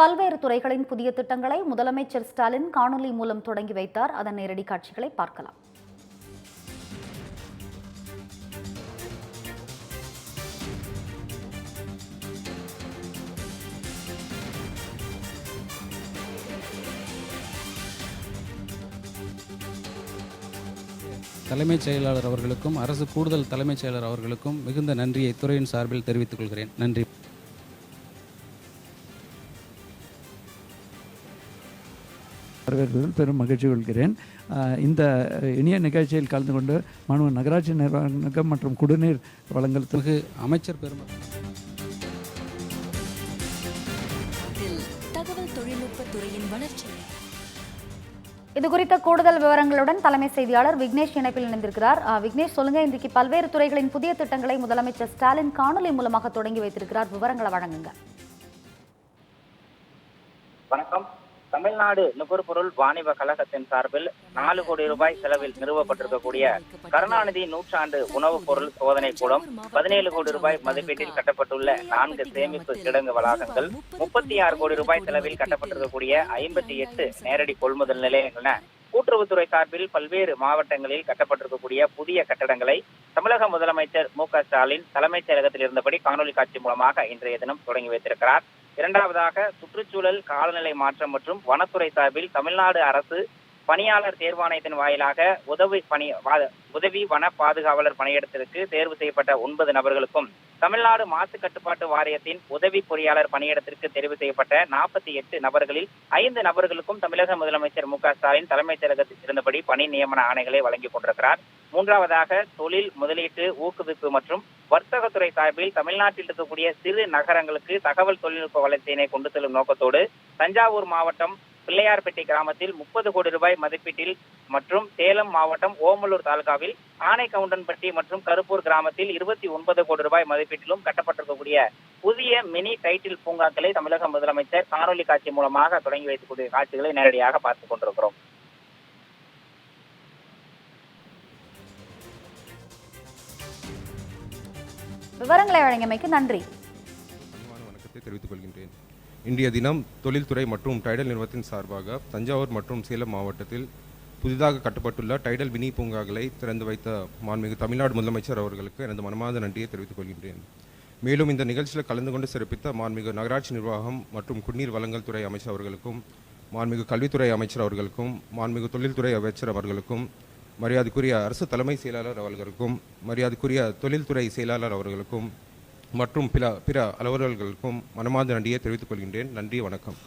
பல்வேறு துறைகளின் புதிய திட்டங்களை முதலமைச்சர் ஸ்டாலின் காணொலி மூலம் தொடங்கி வைத்தார். அதன் நேரடி காட்சிகளை பார்க்கலாம். தலைமைச் செயலாளர் அவர்களுக்கும் அரசு கூடுதல் தலைமைச் செயலர் அவர்களுக்கும் மிகுந்த நன்றியை துறையின் சார்பில் தெரிவித்துக் கொள்கிறேன். நன்றி. வரவேற்பதில் பெரும் மகிழ்ச்சி கொள்கிறேன். இந்த இனிய நிகழ்ச்சியில் கலந்து கொண்டு மாணவ நகராட்சி நிர்வாகம் மற்றும் குடிநீர் வழங்கல் அமைச்சர் பெரும இதில் தகவல் தொழில்நுட்பத் துறையின் வளர்ச்சி. இது குறித்த கூடுதல் விவரங்களுடன் தலைமை செய்தியாளர் விக்னேஷ் இணைப்பில் இணைந்திருக்கிறார். அஹ், விக்னேஷ் சொல்லுங்க இன்றைக்கு பல்வேறு துறைகளின் புதிய திட்டங்களை முதலமைச்சர் ஸ்டாலின் காணொலி மூலமாக தொடங்கி வைத்திருக்கிறார். விவரங்களை வழங்குங்க. வணக்கம். தமிழ்நாடு நுகர்பொருள் வாணிப கழகத்தின் சார்பில் நாலு கோடி ரூபாய் செலவில் நிறுவப்பட்டிருக்கக்கூடிய கருணாநிதி நூற்றாண்டு உணவுப் பொருள் சோதனை கூடம் பதினேழு கோடி ரூபாய் மதிப்பீட்டில் கட்டப்பட்டுள்ள நான்கு சேமிப்பு கிடங்கு வளாகங்கள் முப்பத்தி ஆறு கோடி ரூபாய் செலவில் கட்டப்பட்டிருக்கக்கூடிய ஐம்பத்தி எட்டு நேரடி கொள்முதல் நிலையங்கள் என கூட்டுறவுத்துறை சார்பில் பல்வேறு மாவட்டங்களில் கட்டப்பட்டிருக்கக்கூடிய புதிய கட்டடங்களை தமிழக முதலமைச்சர் மு க ஸ்டாலின் தலைமைச் செயலகத்தில் இருந்தபடி காணொலி காட்சி மூலமாக இன்றைய தினம் தொடங்கி வைத்திருக்கிறார். இரண்டாவதாக சுற்றுச்சூழல் காலநிலை மாற்றம் மற்றும் வனத்துறை சார்பில் தமிழ்நாடு அரசு பணியாளர் தேர்வாணையத்தின் வாயிலாக உதவி பணி உதவி வன பாதுகாவலர் பணியிடத்திற்கு தேர்வு செய்யப்பட்ட ஒன்பது நபர்களுக்கும் தமிழ்நாடு மாசு கட்டுப்பாட்டு வாரியத்தின் உதவி பொறியாளர் பணியிடத்திற்கு தெரிவு செய்யப்பட்ட நாற்பத்தி எட்டு நபர்களில் ஐந்து நபர்களுக்கும் தமிழக முதலமைச்சர் மு க ஸ்டாலின் தலைமைச் செயலகத்தில் இருந்தபடி பணி நியமன ஆணைகளை வழங்கிக் கொண்டிருக்கிறார். மூன்றாவதாக தொழில் முதலீட்டு ஊக்குவிப்பு மற்றும் வர்த்தகத்துறை சார்பில் தமிழ்நாட்டில் இருக்கக்கூடிய சிறு நகரங்களுக்கு தகவல் தொழில்நுட்ப வளர்ச்சியினை கொண்டு செல்லும் நோக்கத்தோடு தஞ்சாவூர் மாவட்டம் பிள்ளையார்பட்டி கிராமத்தில் முப்பது கோடி ரூபாய் மதிப்பீட்டில் மற்றும் சேலம் மாவட்டம் ஓமலூர் தாலுகாவில் ஆனைக்கவுண்டன்பட்டி மற்றும் கருப்பூர் கிராமத்தில் இருபத்தி ஒன்பது கோடி ரூபாய் மதிப்பீட்டிலும் கட்டப்பட்டிருக்கக்கூடிய புதிய மினி டைட்டில் பூங்காக்களை தமிழக முதலமைச்சர் காணொலி காட்சி மூலமாக தொடங்கி வைத்துக்கூடிய காட்சிகளை நேரடியாக பார்த்துக் கொண்டிருக்கிறோம். விவரங்களை வழங்கியமைக்கு நன்றி. வணக்கத்தை தெரிவித்துக் கொள்கின்றேன். இன்றைய தினம் தொழில்துறை மற்றும் டைடல் நிறுவனத்தின் சார்பாக தஞ்சாவூர் மற்றும் சேலம் மாவட்டத்தில் புதிதாக கட்டப்பட்டுள்ள டைடல் மினி பூங்காக்களை திறந்து வைத்த மாண்புமிகு தமிழ்நாடு முதலமைச்சர் அவர்களுக்கு எனது மனமார்ந்த நன்றியை தெரிவித்துக் கொள்கின்றேன். மேலும் இந்த நிகழ்ச்சியில் கலந்து கொண்டு சிறப்பித்த மாண்புமிகு நகராட்சி நிர்வாகம் மற்றும் குடிநீர் வழங்கல் துறை அமைச்சர் அவர்களுக்கும் மாண்புமிகு கல்வித்துறை அமைச்சர் அவர்களுக்கும் மாண்புமிகு தொழில்துறை அமைச்சர் அவர்களுக்கும் மரியாதைக்குரிய அரசு தலைமை செயலாளர் அவர்களுக்கும் மரியாதைக்குரிய தொழில்துறை செயலாளர் அவர்களுக்கும் மற்றும் பிற பிற அலுவலர்களுக்கும் மனமார்ந்த நன்றியை தெரிவித்துக் கொள்கின்றேன். நன்றி வணக்கம்.